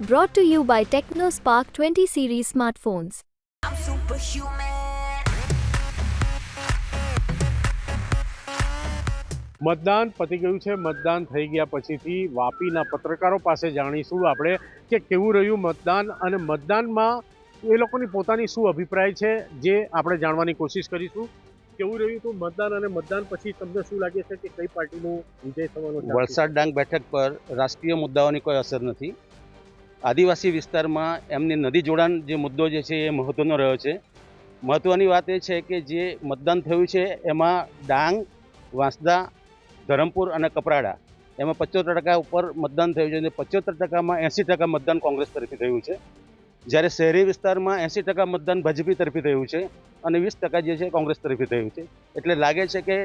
Brought to you by TechnoSpark 20 series smartphones. I'm superhuman. મતદાન પતી ગયું છે મતદાન થઈ ગયા પછીથી વાપીના પત્રકારો પાસે જાણીશું આપણે કે કેવું રહ્યું મતદાન અને મતદાનમાં એ લોકોની પોતાની શું અભિપ્રાય છે જે આપણે જાણવાની કોશિશ કરીશું કેવું રહ્યું હતું મતદાન અને મતદાન પછી તમને શું લાગે છે કે કઈ પાર્ટીનું વિજય થવાનો વલસાડ ડાંગ બેઠક પર રાષ્ટ્રીય મુદ્દાઓની કોઈ અસર નથી આદિવાસી વિસ્તારમાં એમની નદી જોડાણ જે મુદ્દો જે છે એ મહત્ત્વનો રહ્યો છે. મહત્ત્વની વાત એ છે કે જે મતદાન થયું છે એમાં ડાંગ, વાંસદા, ધરમપુર અને કપરાડા એમાં પચોતેર ટકા ઉપર મતદાન થયું છે અને પચોતેર ટકામાં એંસી ટકા મતદાન કોંગ્રેસ તરફી થયું છે. જ્યારે શહેરી વિસ્તારમાં એંસી ટકા મતદાન ભાજપી તરફી થયું છે અને વીસ ટકા જે છે કોંગ્રેસ તરફી થયું છે. એટલે લાગે છે કે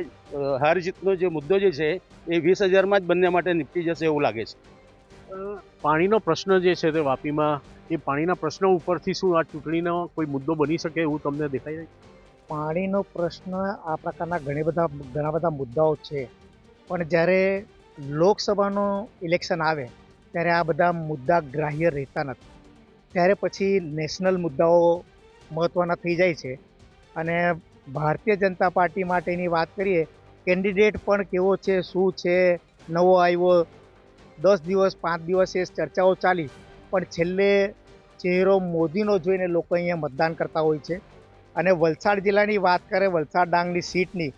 હાર જીતનો જે મુદ્દો જે છે એ વીસ હજારમાં જ બંને માટે નિપટી જશે એવું લાગે છે. પાણીનો પ્રશ્ન જે છે તે વાપીમાં, એ પાણીના પ્રશ્ન ઉપરથી શું આ ચૂંટણીનો કોઈ મુદ્દો બની શકે એવું તમને દેખાય પાણીનો પ્રશ્ન આ પ્રકારના ઘણી બધા, ઘણા બધા મુદ્દાઓ છે. પણ જ્યારે લોકસભાનું ઇલેક્શન આવે, ત્યારે આ બધા મુદ્દા ગ્રાહ્ય રહેતા નથી. ત્યારે પછી નેશનલ મુદ્દાઓ મહત્ત્વના થઈ જાય છે. અને ભારતીય જનતા પાર્ટી માટેની વાત કરીએ, કેન્ડિડેટ પણ કેવો છે, શું છે, નવો આવ્યો દસ દિવસ, પાંચ દિવસ એ ચર્ચાઓ ચાલી. પણ છેલ્લે ચહેરો મોદીનો જોઈને લોકો અહીંયા મતદાન કરતા હોય છે. અને વલસાડ જિલ્લાની વાત કરે, વલસાડ ડાંગની સીટની.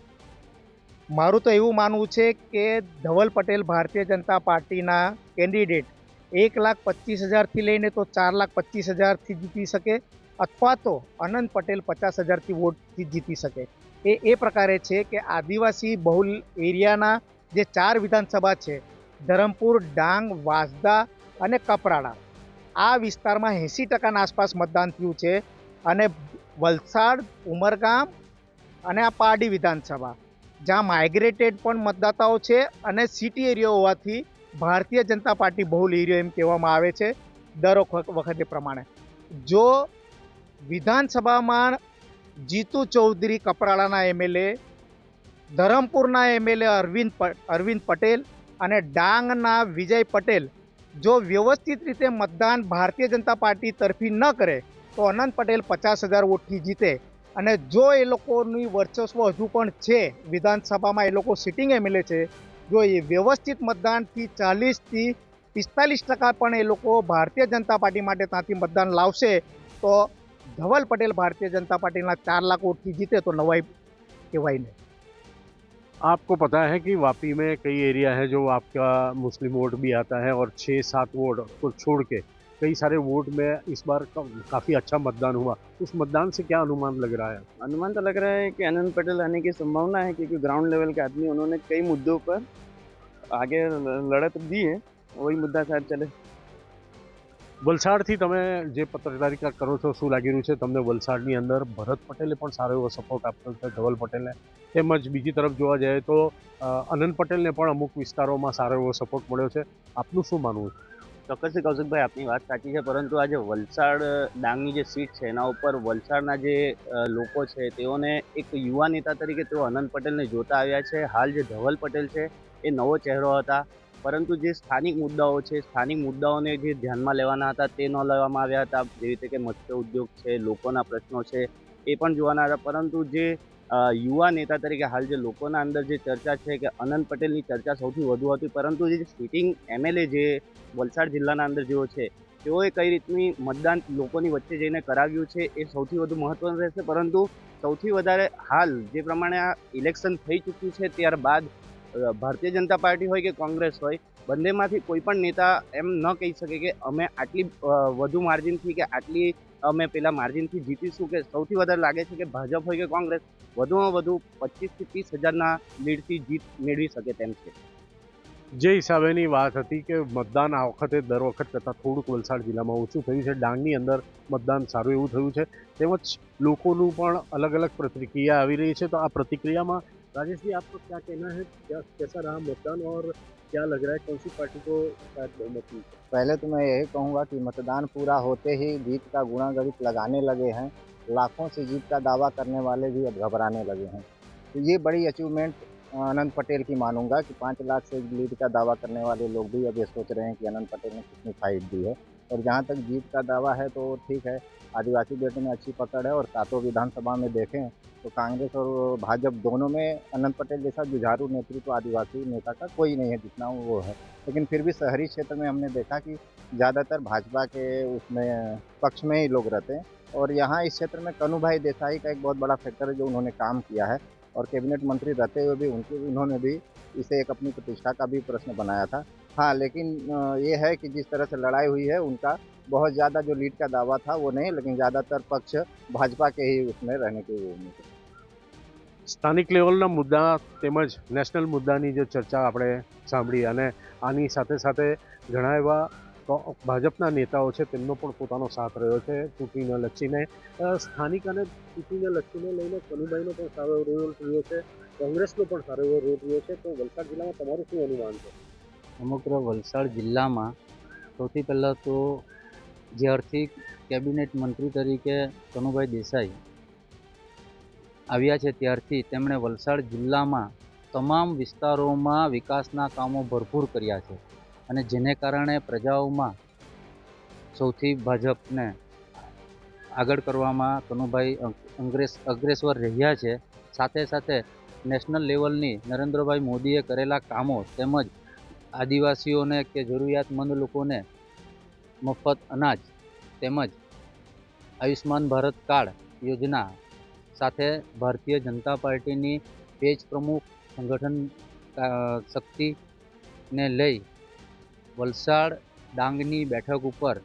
મારું તો એવું માનવું છે કે ધવલ પટેલ ભારતીય જનતા પાર્ટીના કેન્ડિડેટ એક લાખ પચીસ હજારથી લઈને તો ચાર લાખ પચીસ હજારથી જીતી શકે અથવા તો અનંત પટેલ પચાસ હજારથી વોટથી જીતી શકે. એ એ પ્રકારે છે કે આદિવાસી બહુલ એરિયાના જે ચાર વિધાનસભા છે ધરમપુર, ડાંગ, વાંસદા અને કપરાડા. આ વિસ્તારમાં એંસી ટકાના આસપાસ મતદાન થયું છે અને વલસાડ, ઉમરગામ અને આ પારડી વિધાનસભા, જ્યાં માઇગ્રેટેડ પણ મતદાતાઓ છે અને સિટી એરિયા હોવાથી ભારતીય જનતા પાર્ટી બહુલ એરિયો એમ કહેવામાં આવે છે દર વખતે પ્રમાણે. જો વિધાનસભામાં જીતુ ચૌધરી કપરાડાના એમએલએ ધરમપુરના એમએલએ અરવિંદ અરવિંદ પટેલ અને ડાંગના વિજય પટેલ જો વ્યવસ્થિત રીતે મતદાન ભારતીય જનતા પાર્ટી તરફી ન કરે, તો અનંત પટેલ પચાસ હજાર વોટથી જીતે. અને જો એ લોકોની વર્ચસ્વ હજુ પણ છે, વિધાનસભામાં એ લોકો સિટિંગ એમએલએ છે, જો એ વ્યવસ્થિત મતદાનથી ચાલીસથી પિસ્તાલીસ ટકા પણ એ લોકો ભારતીય જનતા પાર્ટી માટે ત્યાંથી મતદાન લાવશે, તો ધવલ પટેલ ભારતીય જનતા પાર્ટીના ચાર લાખ વોટથી જીતે તો નવાઈ કહેવાય નહીં. आपको पता है कि वापी में कई एरिया है जो आपका मुस्लिम वोट भी आता है और छः सात वोट को छोड़ के कई सारे वोट में इस बार काफ़ी अच्छा मतदान हुआ। उस मतदान से क्या अनुमान लग रहा है? अनुमान तो लग रहा है कि अनंत पटेल आने की संभावना है क्योंकि ग्राउंड लेवल के आदमी, उन्होंने कई मुद्दों पर आगे लड़त दी है। वही मुद्दा शायद चले। વલસાડથી તમે જે પત્રકારિતા કરો છો, શું લાગી રહ્યું છે? તમને વલસાડની અંદર ભરત પટેલે પણ સારો એવો સપોર્ટ આપ્યો છે, ધવલ પટેલને. તેમજ બીજી તરફ જોવા જઈએ તો અનંત પટેલને પણ અમુક વિસ્તારોમાં સારો એવો સપોર્ટ મળ્યો છે. આપનું શું માનવું છે? ચોક્કસથી કૌશિકભાઈ, આપની વાત સાચી છે, પરંતુ આજે વલસાડ ડાંગની જે સીટ છે, એના ઉપર વલસાડના જે લોકો છે, તેઓને એક યુવા નેતા તરીકે તેઓ અનંત પટેલને જોતા આવ્યા છે. હાલ જે ધવલ પટેલ છે, એ નવો ચહેરો હતા. પરંતુ જે સ્થાનિક મુદ્દાઓ છે, સ્થાનિક મુદ્દાઓને જે ધ્યાનમાં લેવાના હતા, તે ન લેવામાં આવ્યા હતા. જેવી રીતે કે મત્સ્ય ઉદ્યોગ છે, લોકોના પ્રશ્નો છે, એ પણ જોવાના હતા. પરંતુ જે યુવા નેતા તરીકે હાલ જે લોકોના અંદર જે ચર્ચા છે કે અનંત પટેલની ચર્ચા સૌથી વધુ હતી, પરંતુ જે સિટિંગ એમએલએ જે વલસાડ જિલ્લાના અંદર જેઓ છે, તેઓએ કઈ રીતની મતદાન લોકોની વચ્ચે જઈને કરાવ્યું છે, એ સૌથી વધુ મહત્વનું રહેશે. પરંતુ સૌથી વધારે હાલ જે પ્રમાણે આ ઇલેક્શન થઈ ચૂક્યું છે, ત્યારબાદ ભારતીય જનતા પાર્ટી હોય કે કોંગ્રેસ હોય, બંનેમાંથી કોઈ પણ નેતા એમ ન કહી શકે કે અમે આટલી વધુ માર્જિનથી કે આટલી અમે પેલા માર્જિનથી જીતીશું કે સૌથી વધારે લાગે છે કે ભાજપ હોય કે કોંગ્રેસ, વધુમાં વધુ પચીસથી ત્રીસ હજારના લીડથી જીત મેળવી શકે તેમ છે. જે હિસાબેની વાત હતી કે મતદાન આ વખતે દર વખત કરતાં થોડુંક વલસાડ જિલ્લામાં ઓછું થયું છે, ડાંગની અંદર મતદાન સારું એવું થયું છે, તેમજ લોકોનું પણ અલગ અલગ પ્રતિક્રિયા આવી રહી છે, તો આ પ્રતિક્રિયામાં राजेश जी, आपको क्या कहना है? क्या, कैसा रहा मतदान और क्या लग रहा है कौन सी पार्टी को शायद बहुमत मिल? पहले तो मैं यही कहूँगा कि मतदान पूरा होते ही जीत का गुणा गणित लगाने लगे हैं। लाखों से जीत का दावा करने वाले भी अब घबराने लगे हैं। तो ये बड़ी अचीवमेंट अनंत पटेल की मानूँगा कि पाँच लाख से लीड का दावा करने वाले लोग भी अब ये सोच रहे हैं कि अनंत पटेल ने कितनी फाइट दी है। और जहाँ तक जीत का दावा है तो ठीक है। आदिवासी बेटे में अच्छी पकड़ है और सातों विधानसभा में देखें तो कांग्रेस और भाजपा दोनों में अनंत पटेल जैसा जुझारू नेतृत्व आदिवासी नेता का कोई नहीं है जितना वो है। लेकिन फिर भी शहरी क्षेत्र में हमने देखा कि ज़्यादातर भाजपा के उसमें पक्ष में ही लोग रहते हैं और यहाँ इस क्षेत्र में कनु भाई देसाई का एक बहुत बड़ा फैक्टर है जो उन्होंने काम किया है और कैबिनेट मंत्री रहते हुए भी उनके, उन्होंने भी इसे एक अपनी प्रतिष्ठा का भी प्रश्न बनाया था। हाँ लेकिन अ, ये है कि जिस तरह से लड़ाई हुई है उनका बहुत ज़्यादा जो लीड का दावा था वो नहीं लेकिन ज़्यादातर पक्ष भाजपा के ही उसमें रहने की उम्मीद है સ્થાનિક લેવલના મુદ્દા તેમજ નેશનલ મુદ્દાની જે ચર્ચા આપણે સાંભળી અને આની સાથે સાથે ઘણા એવા કો- ભાજપના નેતાઓ છે તેમનો પણ પોતાનો સાથ રહ્યો છે ચૂંટણીને લક્ષીને અ, સ્થાનિક અને ચૂંટણીને લક્ષીને લઈને કનુભાઈનો પણ સારો એવો રોલ રહ્યો છે કોંગ્રેસનો પણ સારો એવો રોલ રહ્યો છે તો વલસાડ જિલ્લામાં તમારું શું અનુમાન છે સમગ્ર વલસાડ જિલ્લામાં સૌથી પહેલાં તો જ્યારથી કેબિનેટ મંત્રી તરીકે કનુભાઈ દેસાઈ આવ્યા છે ત્યારથી તેમણે વલસાડ જિલ્લામાં તમામ વિસ્તારોમાં વિકાસના કામો ભરપૂર કર્યા છે અને જેને કારણે પ્રજાઓમાં સૌથી ભાજપને આગળ કરવામાં કનુભાઈ અંગ્રેસ, અગ્રેસર રહ્યા છે. સાથે સાથે નેશનલ લેવલની નરેન્દ્રભાઈ મોદીએ કરેલા કામો તેમજ આદિવાસીઓને કે જરૂરિયાતમંદ લોકોને મફત અનાજ તેમજ આયુષ્માન ભારત કાર્ડ યોજના સાથે ભારતીય જનતા પાર્ટીની પેજ પ્રમુખ સંગઠન શક્તિને લઈ વલસાડ ડાંગની બેઠક ઉપર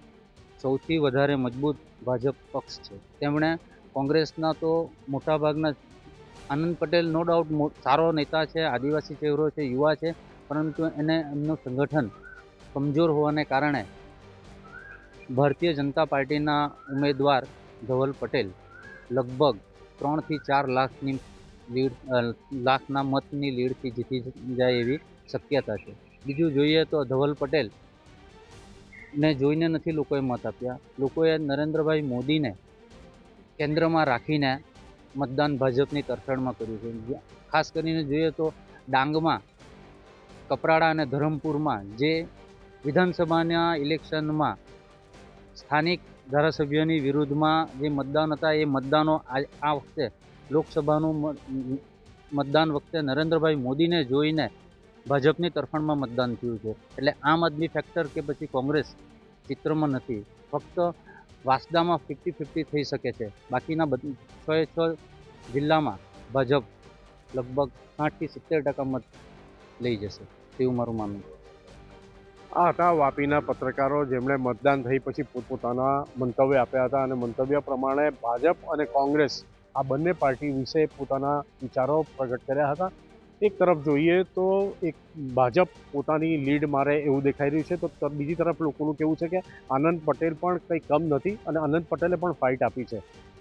સૌથી વધારે મજબૂત ભાજપ પક્ષ છે. તેમણે કોંગ્રેસના તો મોટાભાગના આનંદ પટેલ નો ડાઉટ સારો નેતા છે, આદિવાસી ચહેરો છે, યુવા છે પરંતુ એને એમનું સંગઠન કમજોર હોવાને કારણે ભારતીય જનતા પાર્ટીના ઉમેદવાર ધવલ પટેલ લગભગ ત્રણથી ચાર લાખની લીડ લાખના મતની લીડથી જીતી જાય એવી શક્યતા છે. બીજું જોઈએ તો ધવલ પટેલ ને જોઈને નથી લોકોએ મત આપ્યા. લોકોએ નરેન્દ્રભાઈ મોદીને કેન્દ્રમાં રાખીને મતદાન ભાજપની તરફેણમાં કર્યું છે. ખાસ કરીને જોઈએ તો ડાંગમાં કપરાડા અને ધરમપુરમાં જે વિધાનસભાના ઇલેક્શનમાં સ્થાનિક ધારાસભ્યોની વિરુદ્ધમાં જે મતદાન હતા, એ મતદાનો આ વખતે લોકસભાનું મતદાન વખતે નરેન્દ્રભાઈ મોદીને જોઈને ભાજપની તરફણમાં મતદાન થયું છે. એટલે આમ આદમી ફેક્ટર કે પછી કોંગ્રેસ ચિત્રમાં નથી. ફક્ત વાસદામાં ફિફ્ટી ફિફ્ટી થઈ શકે છે. બાકીના છ છ જિલ્લામાં ભાજપ લગભગ સાઠથી સિત્તેર ટકા મત લઈ જશે. તેવું મારું માનવું આ હતા વાપીના પત્રકારો જેમણે મતદાન થઈ પછી પોતપોતાના મંતવ્ય આપ્યા હતા અને મંતવ્ય પ્રમાણે ભાજપ અને કોંગ્રેસ આ બંને પાર્ટી વિશે પોતાના વિચારો પ્રગટ કર્યા હતા. એક તરફ જોઈએ તો એક ભાજપ પોતાની લીડ મારે એવું દેખાઈ રહ્યું છે. તો બીજી તરફ લોકોનું કેવું છે કે આનંદ પટેલ પણ કંઈ કમ નથી અને આનંદ પટેલે પણ ફાઇટ આપી છે.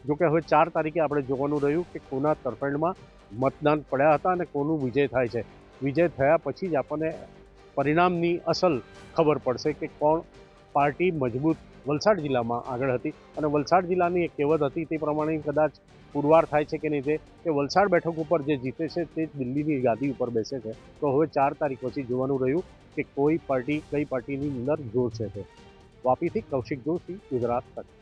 જોકે હવે ચાર તારીખે આપણે જોવાનું રહ્યું કે કોના તરફેણમાં મતદાન પડ્યા હતા અને કોનું વિજય થાય છે. વિજય થયા પછી જ આપણને પરિણામની અસલ ખબર પડશે કે કોણ પાર્ટી મજબૂત વલસાડ જિલ્લામાં આગળ હતી. અને વલસાડ જિલ્લાની એક કહેવત હતી, તે પ્રમાણે કદાચ પુરવાર થાય છે કે નહીં તે, કે વલસાડ બેઠક ઉપર જે જીતે છે તે દિલ્હીની ગાદી ઉપર બેસે છે. તો હવે ચાર તારીખ પછી જોવાનું રહ્યું કે કોઈ પાર્ટી, કઈ પાર્ટીની અંદર જોર છે વાપીથી કૌશિક જોશી, ગુજરાત તક.